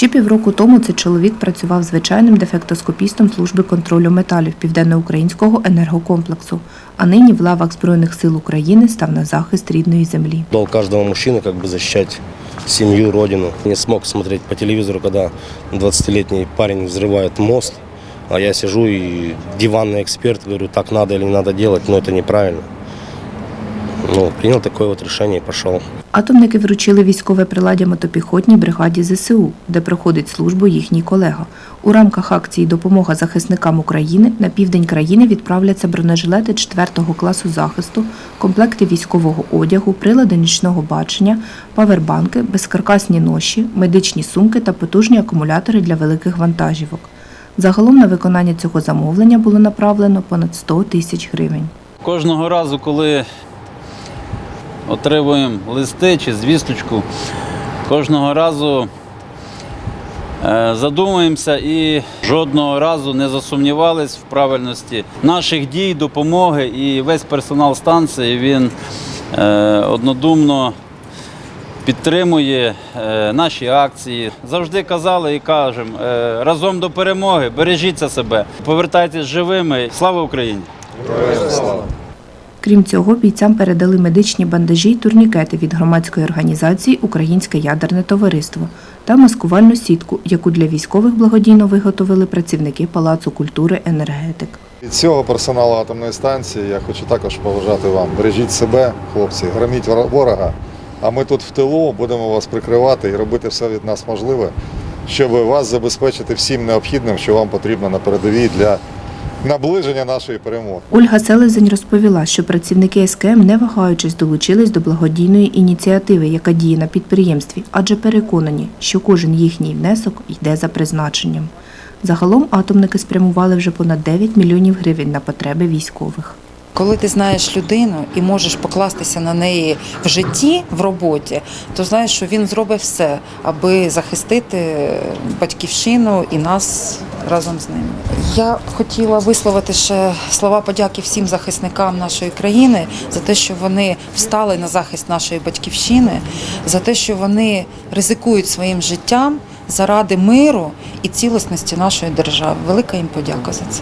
Ще півроку тому цей чоловік працював звичайним дефектоскопістом служби контролю металів Південноукраїнського енергокомплексу, а нині в лавах Збройних сил України став на захист рідної землі. Долг каждого мужчины как бы защищать семью, родину. Не смог смотреть по телевизору, когда 20-летний парень взрывает мост, а я сижу и диванный эксперт, говорю, так надо или не надо делать, но это неправильно. Ну, принял такое вот решение и пошел. Атомники вручили військове приладдя мотопіхотній бригаді ЗСУ, де проходить службу їхній колега. У рамках акції Допомога захисникам України на південь країни відправляться бронежилети 4 класу захисту, комплекти військового одягу, прилади нічного бачення, павербанки, безкаркасні ноші, медичні сумки та потужні акумулятори для великих вантажівок. Загалом на виконання цього замовлення було направлено понад 100 тисяч гривень. Кожного разу, коли отримуємо листи чи звісточку, кожного разу е, задумуємося і жодного разу не засумнівались в правильності наших дій, допомоги і весь персонал станції він е, однодумно підтримує е, наші акції. Завжди казали і кажемо разом до перемоги, бережіться себе, повертайтесь живими. Слава Україні! Крім цього, бійцям передали медичні бандажі й турнікети від громадської організації Українське ядерне товариство та маскувальну сітку, яку для військових благодійно виготовили працівники Палацу культури енергетик. Від цього персоналу атомної станції я хочу також побажати вам. Бережіть себе, хлопці, громіть ворога. А ми тут в тилу будемо вас прикривати і робити все від нас можливе, щоб вас забезпечити всім необхідним, що вам потрібно на передовій для наближення нашої перемоги. Ольга Селезень розповіла, що працівники СКМ, не вагаючись, долучились до благодійної ініціативи, яка діє на підприємстві, адже переконані, що кожен їхній внесок йде за призначенням. Загалом атомники спрямували вже понад 9 мільйонів гривень на потреби військових. Коли ти знаєш людину і можеш покластися на неї в житті, в роботі, то знаєш, що він зробить все, аби захистити батьківщину і нас разом з ними. Я хотіла висловити ще слова подяки всім захисникам нашої країни за те, що вони встали на захист нашої батьківщини, за те, що вони ризикують своїм життям заради миру і цілісності нашої держави. Велика їм подяка за це.